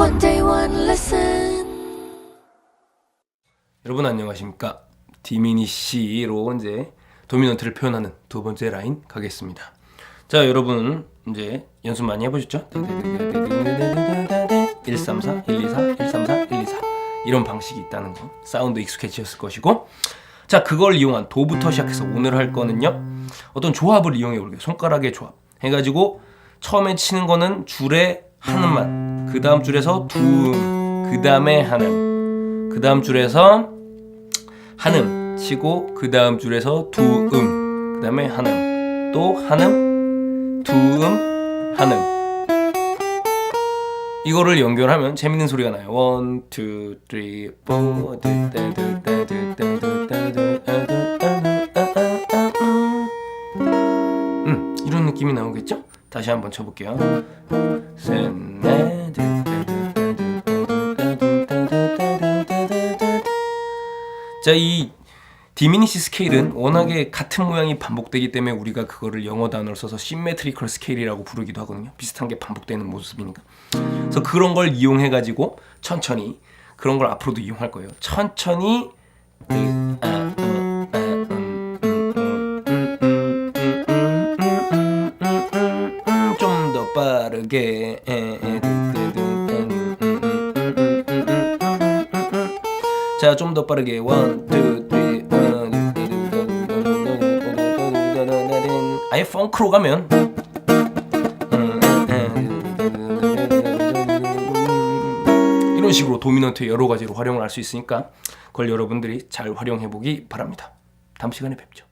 One day, one lesson. 여러분 안녕하십니까? 디미니시로 이제 도미넌트를 표현하는 두 번째 라인 가겠습니다. 자 여러분 이제 연습 많이 해보셨죠? 134, 124, 134, 124 이런 방식이 있다는 거. 사운드 익숙해지셨을 것이고. 자 그걸 이용한 도부터 시작해서 오늘 할 거는요. 어떤 조합을 이용해 볼게요. 손가락의 조합. 해가지고 처음에 치는 거는 줄에 한 음만 그 다음 줄에서 두음그 다음에 한음 그 다음 줄에서 한음 치고 그 다음 줄에서 두음 그 다음에 한음 또 한음 두음 한음 이거를 연결하면 재밌는 소리가 나요. 원, 투, 쓰리, 포, 음, 이런 느낌이 나오겠죠? 다시 한번 쳐볼게요. 셋, 자, 이 디미니시 스케일은 워낙에 같은 모양이 반복되기 때문에 우리가 그거를 영어 단어로 써서 심메트리컬 스케일이라고 부르기도 하거든요. 비슷한 게 반복되는 모습이니까. 그래서 그런 걸 이용해 가지고 천천히 그런 걸 앞으로도 이용할 거예요. 천천히 좀 더 빠르게 자, 좀 더 빠르게 원, 투, 쓰리, 아예 펑크로 가면 이런 식으로 도미넌트 여러 가지로 활용을 할 수 있으니까 그걸 여러분들이 잘 활용해 보기 바랍니다. 다음 시간에 뵙죠.